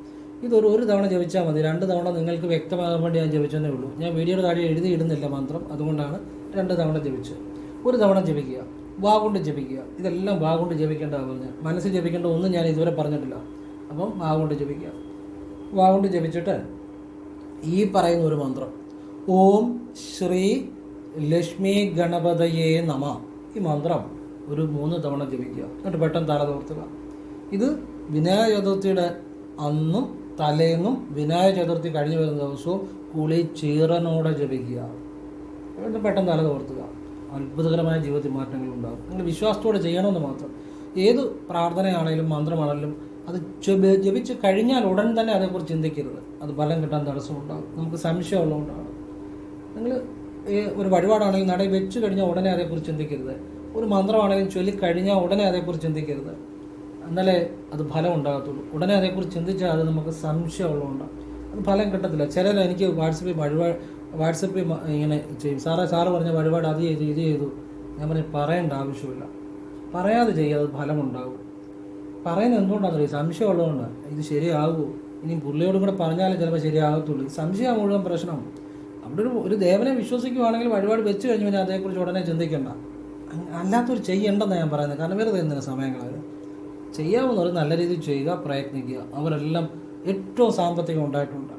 ഇതൊരു ഒരു തവണ ജപിച്ചാൽ മതി. രണ്ട് തവണ നിങ്ങൾക്ക് വ്യക്തമാകാൻ വേണ്ടി ഞാൻ ജപിച്ചെന്നേ ഉള്ളൂ. ഞാൻ വീഡിയോയുടെ താഴെ എഴുതി ഇടുന്നില്ല മന്ത്രം. അതുകൊണ്ടാണ് രണ്ട് തവണ ജപിച്ചത്. ഒരു തവണ ജപിക്കുക. വാ കൊണ്ട് ജപിക്കുക. ഇതെല്ലാം വാ കൊണ്ട് ജപിക്കേണ്ടതാണ് പറഞ്ഞത് മനസ്സിൽ ജപിക്കേണ്ട ഒന്നും ഞാൻ ഇതുവരെ പറഞ്ഞിട്ടില്ല. അപ്പം വാ കൊണ്ട് ജപിക്കുക. വാ കൊണ്ട് ജപിച്ചിട്ട് ഈ പറയുന്ന ഒരു മന്ത്രം. ഓം ശ്രീ ലക്ഷ്മി ഗണപതയേ നമ. ഈ മന്ത്രം ഒരു മൂന്ന് തവണ ജപിക്കുക. എന്നിട്ട് പെട്ടെന്ന് തല തോർത്തുക ഇത് വിനായക ചതുർത്ഥിയുടെ അന്നും തലേന്നും വിനായക ചതുർത്ഥി കഴിഞ്ഞു വരുന്ന ദിവസവും കുളി ചീറനോടെ ജപിക്കുക. എന്നിട്ട് പെട്ടെന്ന് തല തോർത്തുക അത്ഭുതകരമായ ജീവിതത്തിൽ മാറ്റങ്ങൾ ഉണ്ടാകും. നിങ്ങൾ വിശ്വാസത്തോടെ ചെയ്യണമെന്ന് മാത്രം. ഏത് പ്രാർത്ഥനയാണെങ്കിലും മന്ത്രമാണെങ്കിലും അത് ജപിച്ച് കഴിഞ്ഞാൽ ഉടൻ തന്നെ അതേക്കുറിച്ച് ചിന്തിക്കരുത്. അത് ഫലം കിട്ടാൻ തടസ്സമുണ്ടാകും നമുക്ക് സംശയമുള്ളതുകൊണ്ടാണ് നിങ്ങൾ ഒരു വഴിപാടാണെങ്കിലും നടയിൽ വെച്ച് കഴിഞ്ഞാൽ ഉടനെ അതേക്കുറിച്ച് ചിന്തിക്കരുത്. ഒരു മന്ത്രമാണെങ്കിലും ചൊല്ലിക്കഴിഞ്ഞാൽ ഉടനെ അതേക്കുറിച്ച് ചിന്തിക്കരുത്. എന്നാലേ അത് ഫലം ഉണ്ടാകത്തുള്ളൂ ഉടനെ അതേക്കുറിച്ച് ചിന്തിച്ചാൽ അത് നമുക്ക് സംശയമുള്ളതുകൊണ്ടാണ്. അത് ഫലം കിട്ടത്തില്ല. ചിലർ എനിക്ക് വാട്സപ്പിൽ വഴിപാട് വാട്സപ്പിൽ ഇങ്ങനെ ചെയ്യും. സാറേ സാറ് പറഞ്ഞ വഴിപാട് അത് ചെയ്തു ഇത് ചെയ്തു. ഞാൻ പറഞ്ഞു പറയേണ്ട ആവശ്യമില്ല. പറയാതെ ചെയ്യുക അത് ഫലം ഉണ്ടാകും പറയുന്നത് അറിയാം? സംശയമുള്ളതുകൊണ്ടാണ്. ഇത് ശരിയാകുമോ ഇനി പുള്ളിയോടും കൂടെ പറഞ്ഞാലും ചിലപ്പോൾ ശരിയാകത്തുള്ളൂ. സംശയം മുഴുവൻ പ്രശ്നം അവിടെ ഒരു ഒരു ദേവനെ വിശ്വസിക്കുകയാണെങ്കിൽ വഴിപാട് വെച്ച് കഴിഞ്ഞു കഴിഞ്ഞാൽ അതേക്കുറിച്ച് ഉടനെ ചിന്തിക്കേണ്ട. അല്ലാത്തൊരു ചെയ്യേണ്ടെന്നാണ് ഞാൻ പറയുന്നത്. കാരണം വെറുതെ എന്തിനാണ് സമയങ്ങളാണ് ചെയ്യാവുന്നവർ നല്ല രീതിയിൽ ചെയ്യുക പ്രയത്നിക്കുക. അവരെല്ലാം ഏറ്റവും സാമ്പത്തികം ഉണ്ടായിട്ടുണ്ട്.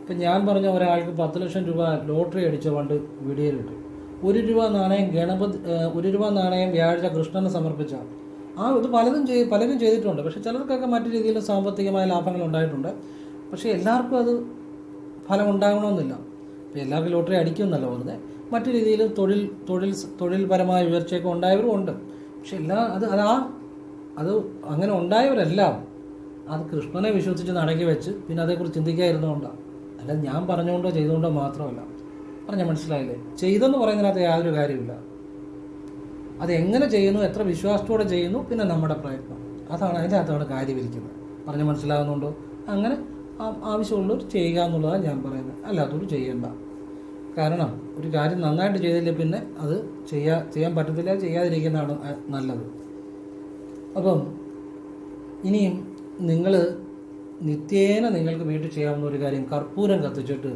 ഇപ്പം ഞാൻ പറഞ്ഞ ഒരാൾക്ക് പത്ത് ലക്ഷം രൂപ ലോട്ടറി അടിച്ച പണ്ട് വീഡിയോയിലിട്ട് ഒരു രൂപ നാണയം ഗണപതി ഒരു രൂപ നാണയം വ്യാഴാഴ്ച കൃഷ്ണന് സമർപ്പിച്ച ആ ഇത് പലതും ചെയ് പലരും ചെയ്തിട്ടുണ്ട്. പക്ഷേ ചിലർക്കൊക്കെ മറ്റു രീതിയിൽ സാമ്പത്തികമായ ലാഭങ്ങൾ ഉണ്ടായിട്ടുണ്ട്. പക്ഷേ എല്ലാവർക്കും അത് ഫലം ഉണ്ടാകണമെന്നില്ല. ഇപ്പം എല്ലാവർക്കും ലോട്ടറി അടിക്കുമെന്നല്ല വെറുതെ മറ്റു രീതിയിൽ തൊഴിൽ തൊഴിൽ തൊഴിൽപരമായ ഉയർച്ചയൊക്കെ ഉണ്ടായവരും ഉണ്ട്. പക്ഷെ എല്ലാ അത് അതാ അത് അങ്ങനെ ഉണ്ടായവരെല്ലാം അത് കൃഷ്ണനെ വിശ്വസിച്ച് നടക്കി വെച്ച് പിന്നെ അതേക്കുറിച്ച് ചിന്തിക്കാതിരുന്നുകൊണ്ടാണ് അല്ല ഞാൻ പറഞ്ഞുകൊണ്ടോ ചെയ്തുകൊണ്ടോ മാത്രമല്ല. പറഞ്ഞ മനസ്സിലായില്ലേ? ചെയ്തെന്ന് പറയുന്നതിനകത്ത് യാതൊരു കാര്യമില്ല അത് എങ്ങനെ ചെയ്യുന്നു എത്ര വിശ്വാസത്തോടെ ചെയ്യുന്നു പിന്നെ നമ്മുടെ പ്രയത്നം. അതാണ് അതിന്റെ അകത്താണ് കാര്യമിരിക്കുന്നത് പറഞ്ഞ് മനസ്സിലാകുന്നുണ്ടോ? അങ്ങനെ ആവശ്യമുള്ളവർ ചെയ്യുക എന്നുള്ളതാണ് ഞാൻ പറയുന്നത്. അല്ലാത്തവർ ചെയ്യേണ്ട. കാരണം ഒരു കാര്യം നന്നായിട്ട് ചെയ്തില്ല പിന്നെ അത് ചെയ്യാ ചെയ്യാൻ പറ്റത്തില്ല ചെയ്യാതിരിക്കുന്നതാണ് നല്ലത്. അപ്പം ഇനിയും നിങ്ങൾ നിത്യേന നിങ്ങൾക്ക് വീട്ടിൽ ചെയ്യാവുന്ന ഒരു കാര്യം കർപ്പൂരം കത്തിച്ചിട്ട്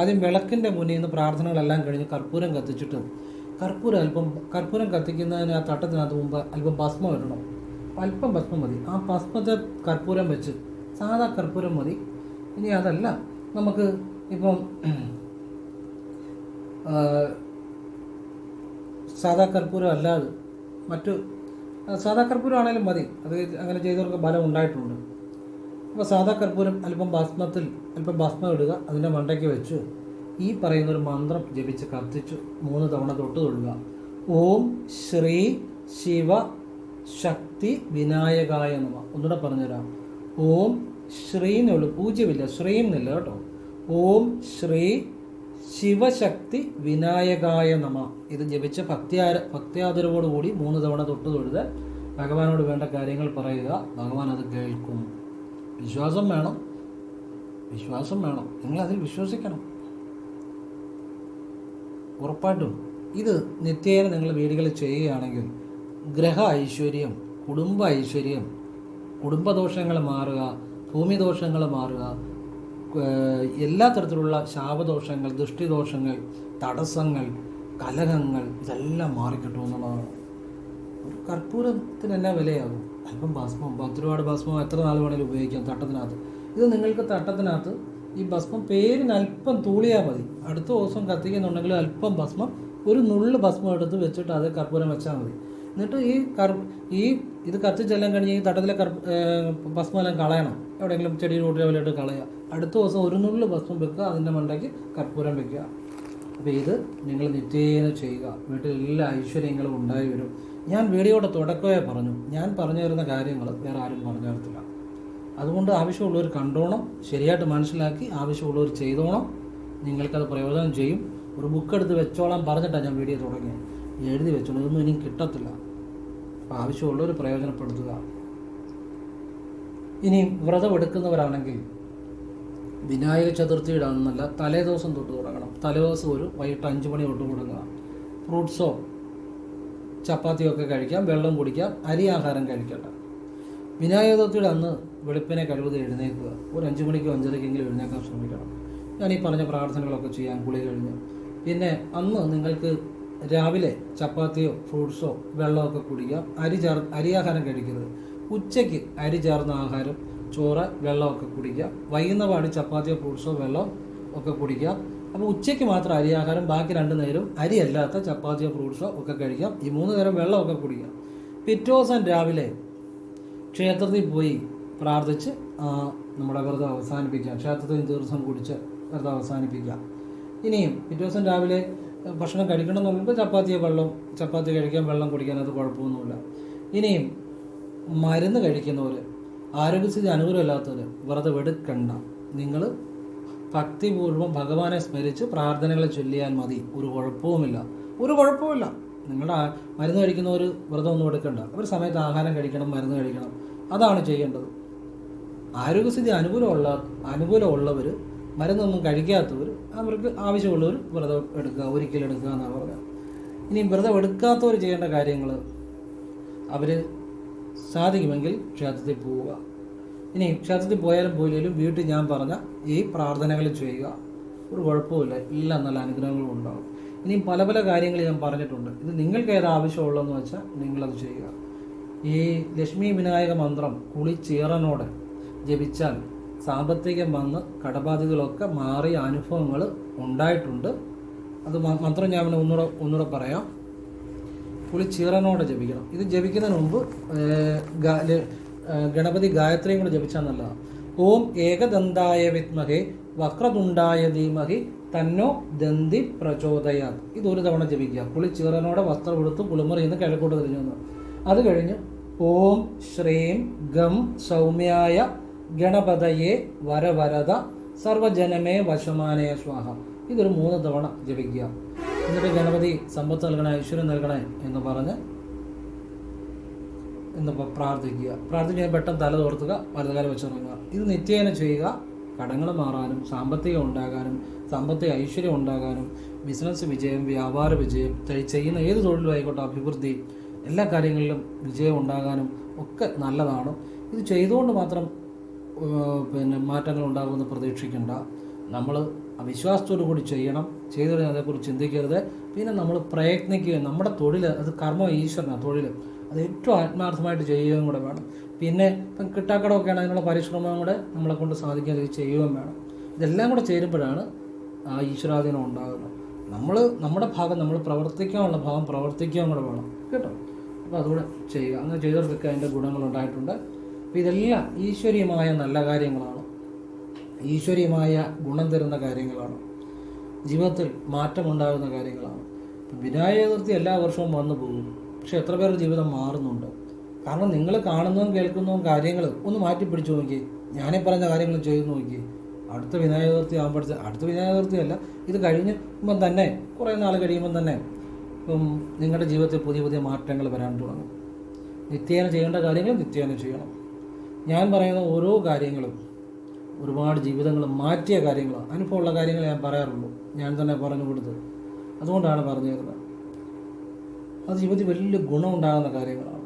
ആദ്യം വിളക്കിന്റെ മുന്നിൽ നിന്ന് പ്രാർത്ഥനകളെല്ലാം കഴിഞ്ഞ് കർപ്പൂരം കത്തിച്ചിട്ട് കർപ്പൂരം അല്പം കർപ്പൂരം കത്തിക്കുന്നതിന് ആ തട്ടത്തിനകത്ത് മുമ്പ് അല്പം ഭസ്മം ഇടണം. അല്പം ഭസ്മം മതി. ആ ഭസ്മത്തെ കർപ്പൂരം വെച്ച് സാധാ കർപ്പൂരം മതി. ഇനി അതല്ല നമുക്ക് ഇപ്പം സാധാ കർപ്പൂരം അല്ലാതെ മറ്റു സാധാ കർപ്പൂരം ആണെങ്കിലും മതി. അത് അങ്ങനെ ചെയ്തവർക്ക് ബലം ഉണ്ടായിട്ടുണ്ട്. അപ്പോൾ സാധാ കർപ്പൂരം അല്പം ഭസ്മത്തിൽ അല്പം ഭസ്മം ഇടുക അതിന്റെ മണ്ടയ്ക്ക് വെച്ച്. ഈ പറയുന്ന ഒരു മന്ത്രം ജപിച്ച് കത്തിച്ചു. മൂന്ന് തവണ തൊട്ട് തൊടുക ഓം ശ്രീ ശിവ ശക്തി വിനായകായ നമ. ഒന്നുകൂടെ പറഞ്ഞുതരാം. ഓം ശ്രീ എന്നുള്ളൂ പൂജ്യമില്ല. ശ്രീ എന്നില്ല കേട്ടോ. ഓം ശ്രീ ശിവശക്തി വിനായകായ നമ. ഇത് ജപിച്ച ഭക്തിയാര ഭക്തിയാദരവോടുകൂടി മൂന്ന് തവണ തൊട്ട് തൊഴുത് ഭഗവാനോട് വേണ്ട കാര്യങ്ങൾ പറയുക. ഭഗവാൻ അത് കേൾക്കും. വിശ്വാസം വേണം. വിശ്വാസം വേണം. നിങ്ങൾ അതിൽ വിശ്വസിക്കണം. ഉറപ്പായിട്ടും ഇത് നിത്യേന നിങ്ങൾ വീടുകളിൽ ചെയ്യുകയാണെങ്കിൽ ഗ്രഹ ഐശ്വര്യം കുടുംബ ഐശ്വര്യം കുടുംബദോഷങ്ങൾ മാറുക ഭൂമിദോഷങ്ങൾ മാറുക എല്ലാ തരത്തിലുള്ള ശാപദോഷങ്ങൾ ദൃഷ്ടിദോഷങ്ങൾ തടസ്സങ്ങൾ കലഹങ്ങൾ ഇതെല്ലാം മാറിക്കിട്ടുമെന്നുള്ളതാണ് ഒരു കർപ്പൂരത്തിന് എന്നാ വിലയാകും അല്പം ഭസ്മം പത്ത് ഭസ്മം എത്ര നാൾ വേണേലും ഉപയോഗിക്കാം തട്ടത്തിനകത്ത്. ഇത് നിങ്ങൾക്ക് തട്ടത്തിനകത്ത് ഈ ഭസ്മം പേരിന് അല്പം തൂളിയാൽ മതി. അടുത്ത ദിവസം കത്തിക്കുന്നുണ്ടെങ്കിൽ അല്പം ഭസ്മം ഒരു നുള്ളു ഭസ്മം എടുത്ത് വെച്ചിട്ട് അത് കർപ്പൂരം വെച്ചാൽ മതി. എന്നിട്ട് ഈ കറുപ്പ് ഈ ഇത് കത്തിച്ചെല്ലാം കഴിഞ്ഞ് ഈ തട്ടത്തിലെ കറുപ്പ് ഭസ്മെല്ലാം കളയണം. എവിടെയെങ്കിലും ചെടി റോട്ടിൽ എവിടെയായിട്ട് കളയുക. അടുത്ത ദിവസം ഒരു നുള്ളിൽ ഭസ്മം വെക്കുക അതിന്റെ മണ്ടയ്ക്ക് കർപ്പൂരം വെക്കുക. അപ്പോൾ ഇത് നിങ്ങൾ നിത്യേന ചെയ്യുക. വീട്ടിൽ എല്ലാ ഐശ്വര്യങ്ങളും ഉണ്ടായി വരും ഞാൻ വീഡിയോയുടെ തുടക്കമേ പറഞ്ഞു. ഞാൻ പറഞ്ഞു തരുന്ന കാര്യങ്ങൾ വേറെ ആരും പറഞ്ഞു തരത്തില്ല. അതുകൊണ്ട് ആവശ്യമുള്ളവർ കണ്ടോണം. ശരിയായിട്ട് മനസ്സിലാക്കി ആവശ്യമുള്ളവർ ചെയ്തോണം. നിങ്ങൾക്കത് പ്രയോജനം ചെയ്യും. ഒരു ബുക്ക് എടുത്ത് വെച്ചോളാം പറഞ്ഞിട്ടാണ് ഞാൻ വീഡിയോ തുടങ്ങിയത്. എഴുതി വെച്ചോളൂ. ഇതൊന്നും ഇനിയും കിട്ടത്തില്ല. ആവശ്യമുള്ളവർ പ്രയോജനപ്പെടുത്തുക. ഇനി വ്രതം എടുക്കുന്നവരാണെങ്കിൽ വിനായക ചതുർത്ഥിയുടെ അന്നല്ല തലേ ദിവസം തൊട്ട് തുടങ്ങണം. തലേദിവസം ഒരു വൈകിട്ട് അഞ്ച് മണി തൊട്ട് തുടങ്ങുക. ഫ്രൂട്ട്സോ ചപ്പാത്തിയോ ഒക്കെ കഴിക്കാം വെള്ളം കുടിക്കാം അരി ആഹാരം കഴിക്കണ്ട. വിനായക ചതുർത്ഥിയുടെ അന്ന് വെളുപ്പിനെ കഴിവത് എഴുന്നേൽക്കുക. ഒരു അഞ്ച് മണിക്കോ അഞ്ചരയ്ക്കെങ്കിലും എഴുന്നേക്കാൻ ശ്രമിക്കണം. ഞാൻ ഈ പറഞ്ഞ പ്രാർത്ഥനകളൊക്കെ ചെയ്യാൻ കുളി കഴിഞ്ഞു പിന്നെ അന്ന് നിങ്ങൾക്ക് രാവിലെ ചപ്പാത്തിയോ ഫ്രൂട്ട്സോ വെള്ളമൊക്കെ കുടിക്കാം അരി ചേർ അരി ആഹാരം കഴിക്കരുത്. ഉച്ചയ്ക്ക് അരി ചേർന്ന ആഹാരം ചോറ് വെള്ളമൊക്കെ കുടിക്കാം വൈകുന്നപാട് ചപ്പാത്തിയോ ഫ്രൂട്ട്സോ വെള്ളം ഒക്കെ കുടിക്കാം അപ്പോൾ ഉച്ചയ്ക്ക് മാത്രം അരി ആഹാരം ബാക്കി രണ്ട് നേരം അരി അല്ലാത്ത ചപ്പാത്തിയോ ഫ്രൂട്ട്സോ ഒക്കെ കഴിക്കാം ഈ മൂന്ന് നേരം വെള്ളമൊക്കെ കുടിക്കാം പിറ്റേ ദിവസം രാവിലെ ക്ഷേത്രത്തിൽ പോയി പ്രാർത്ഥിച്ച് നമ്മുടെ വ്രതം അവസാനിപ്പിക്കാം ക്ഷേത്രത്തിൽ തീർത്ഥം കുടിച്ച് വ്രതം അവസാനിപ്പിക്കാം ഇനിയും പിറ്റേ ദിവസം രാവിലെ ഭക്ഷണം കഴിക്കണം എന്ന് പറയുമ്പോൾ ചപ്പാത്തിയോ വെള്ളം ചപ്പാത്തി കഴിക്കാൻ വെള്ളം കുടിക്കാൻ അത് കുഴപ്പമൊന്നുമില്ല. ഇനിയും മരുന്ന് കഴിക്കുന്നവർ ആരോഗ്യസ്ഥിതി അനുകൂലമല്ലാത്തവർ വെറുതെ എടുക്കണ്ട നിങ്ങൾ ഭക്തിപൂർവം ഭഗവാനെ സ്മരിച്ച് പ്രാർത്ഥനകൾ ചൊല്ലിയാൽ മതി. ഒരു കുഴപ്പവുമില്ല. ഒരു കുഴപ്പവുമില്ല. നിങ്ങളുടെ മരുന്ന് കഴിക്കുന്നവർ വ്രതം ഒന്നും എടുക്കണ്ട. അവർ സമയത്ത് ആഹാരം കഴിക്കണം മരുന്ന് കഴിക്കണം. അതാണ് ചെയ്യേണ്ടത്. ആരോഗ്യസ്ഥിതി അനുകൂലമുള്ള അനുകൂലമുള്ളവർ മരുന്നൊന്നും കഴിക്കാത്തവർ അവർക്ക് ആവശ്യമുള്ളവർ വ്രതം എടുക്കുക ഒരിക്കലും എടുക്കുക എന്നാണ് പറഞ്ഞത് ഇനി വ്രതം എടുക്കാത്തവർ ചെയ്യേണ്ട കാര്യങ്ങൾ അവർ സാധിക്കുമെങ്കിൽ ക്ഷേത്രത്തിൽ പോവുക. ഇനി ക്ഷേത്രത്തിൽ പോയാലും പോയില്ലെങ്കിലും വീട്ടിൽ ഞാൻ പറഞ്ഞ ഈ പ്രാർത്ഥനകൾ ചെയ്യുക. ഒരു കുഴപ്പമില്ല ഇല്ല നല്ല അനുഗ്രഹങ്ങളും ഉണ്ടാകും ഇനി പല പല കാര്യങ്ങൾ ഞാൻ പറഞ്ഞിട്ടുണ്ട്. ഇത് നിങ്ങൾക്ക് ഏത് ആവശ്യമുള്ളതെന്ന് വെച്ചാൽ നിങ്ങളത് ചെയ്യുക. ഈ ലക്ഷ്മി വിനായക മന്ത്രം കുളിച്ചീറനോടെ ജപിച്ചാൽ സാമ്പത്തികം വന്ന് കടബാധ്യതകളൊക്കെ മാറിയ അനുഭവങ്ങൾ ഉണ്ടായിട്ടുണ്ട്. അത് മാത്രം ഞാൻ പിന്നെ ഒന്നുകൂടെ ഒന്നുകൂടെ പറയാം. പുളിച്ചീറനോടെ ജപിക്കണം. ഇത് ജപിക്കുന്നതിന് മുമ്പ് ഗണപതി ഗായത്രിയും കൂടെ ജപിച്ചാൽ നല്ലതാണ് ഓം ഏകദന്തായ വിത്മഹേ വക്രതുണ്ടായ ധീമഹി തന്നോ ദന്തി പ്രചോദയാ ഇതൊരു തവണ ജപിക്കുക. പുളി ചീറനോടെ വസ്ത്രം എടുത്ത് കുളിമുറിയിൽ നിന്ന് കിഴക്കോട്ട് തിരിഞ്ഞു അത് കഴിഞ്ഞ് ഓം ശ്രീം ഗം സൗമ്യായ ഗണപതയെ വരവരത സർവജനമേ വശമാനേ സ്വാഹ. ഇതൊരു മൂന്ന് തവണ ജപിക്കുക. എന്നിട്ട് ഗണപതി സമ്പത്ത് നൽകണേ ഐശ്വര്യം നൽകണേ എന്ന് പറഞ്ഞ് എന്ന് പ്രാർത്ഥിക്കുക. പ്രാർത്ഥിക്കാൻ പെട്ടെന്ന് തല തോർത്തുക വലതുകാലം വെച്ചിറങ്ങുക. ഇത് നിത്യേന ചെയ്യുക. കടങ്ങൾ മാറാനും സാമ്പത്തികം ഉണ്ടാകാനും സാമ്പത്തിക ഐശ്വര്യം ഉണ്ടാകാനും ബിസിനസ് വിജയം വ്യാപാര വിജയം ചെയ്യുന്ന ഏത് തൊഴിലും ആയിക്കോട്ടെ അഭിവൃദ്ധി എല്ലാ കാര്യങ്ങളിലും വിജയം ഉണ്ടാകാനും ഒക്കെ നല്ലതാണ്. ഇത് ചെയ്തുകൊണ്ട് മാത്രം പിന്നെ മാറ്റങ്ങൾ ഉണ്ടാകുമെന്ന് പ്രതീക്ഷിക്കേണ്ട. നമ്മൾ അവിശ്വാസത്തോടു കൂടി ചെയ്യണം. ചെയ്തു കഴിഞ്ഞാൽ അതേക്കുറിച്ച് ചിന്തിക്കരുത്. പിന്നെ നമ്മൾ പ്രയത്നിക്കുക നമ്മുടെ തൊഴിൽ അത് കർമ്മ ഈശ്വരനാണ് തൊഴിൽ അത് ഏറ്റവും ആത്മാർത്ഥമായിട്ട് ചെയ്യുകയും കൂടെ വേണം. പിന്നെ ഇപ്പം കിട്ടാക്കടമൊക്കെയാണ് അതിനുള്ള പരിശ്രമം കൂടെ നമ്മളെ കൊണ്ട് സാധിക്കാൻ ചെയ്യുകയും വേണം. ഇതെല്ലാം കൂടെ ചേരുമ്പോഴാണ് ആ ഈശ്വരാധീനം ഉണ്ടാകുന്നത്. നമ്മൾ നമ്മുടെ ഭാഗം നമ്മൾ പ്രവർത്തിക്കാനുള്ള ഭാഗം പ്രവർത്തിക്കുകയും കൂടെ വേണം. കേട്ടോ? അപ്പോൾ അതുകൂടെ ചെയ്യുക. അങ്ങനെ ചെയ്തവർക്കൊക്കെ അതിന്റെ ഗുണങ്ങളുണ്ടായിട്ടുണ്ട് അപ്പോൾ ഇതെല്ലാം ഈശ്വരീയമായ നല്ല കാര്യങ്ങളാണ്. ഈശ്വരീയമായ ഗുണം തരുന്ന കാര്യങ്ങളാണ്. ജീവിതത്തിൽ മാറ്റമുണ്ടാകുന്ന കാര്യങ്ങളാണ്. വിനായക ചതുർത്ഥി എല്ലാ വർഷവും വന്നു പോകും പക്ഷെ എത്ര പേരുടെ ജീവിതം മാറുന്നുണ്ട്? കാരണം നിങ്ങൾ കാണുന്നതും കേൾക്കുന്നതും കാര്യങ്ങൾ ഒന്ന് മാറ്റി പിടിച്ചു നോക്കി ഞാനീ പറഞ്ഞ കാര്യങ്ങൾ ചെയ്തു നോക്കി അടുത്ത വിനായക ചതുർത്ഥി ആകുമ്പോഴത്തെ അടുത്ത വിനായക ചതുർത്ഥി അല്ല ഇത് കഴിഞ്ഞുമ്പം തന്നെ കുറേ നാൾ കഴിയുമ്പം തന്നെ ഇപ്പം നിങ്ങളുടെ ജീവിതത്തിൽ പുതിയ പുതിയ മാറ്റങ്ങൾ വരാൻ തുടങ്ങും. നിത്യേന ചെയ്യേണ്ട കാര്യങ്ങൾ നിത്യേന ചെയ്യണം. ഞാൻ പറയുന്ന ഓരോ കാര്യങ്ങളും ഒരുപാട് ജീവിതങ്ങൾ മാറ്റിയ കാര്യങ്ങളാണ് അനുഭവമുള്ള കാര്യങ്ങൾ ഞാൻ പറയാറുള്ളൂ. ഞാൻ തന്നെ പറഞ്ഞു കൊടുത്തത്. അതുകൊണ്ടാണ് പറഞ്ഞു തരുന്നത് അത് ജീവിതത്തിൽ വലിയ ഗുണമുണ്ടാകുന്ന കാര്യങ്ങളാണ്.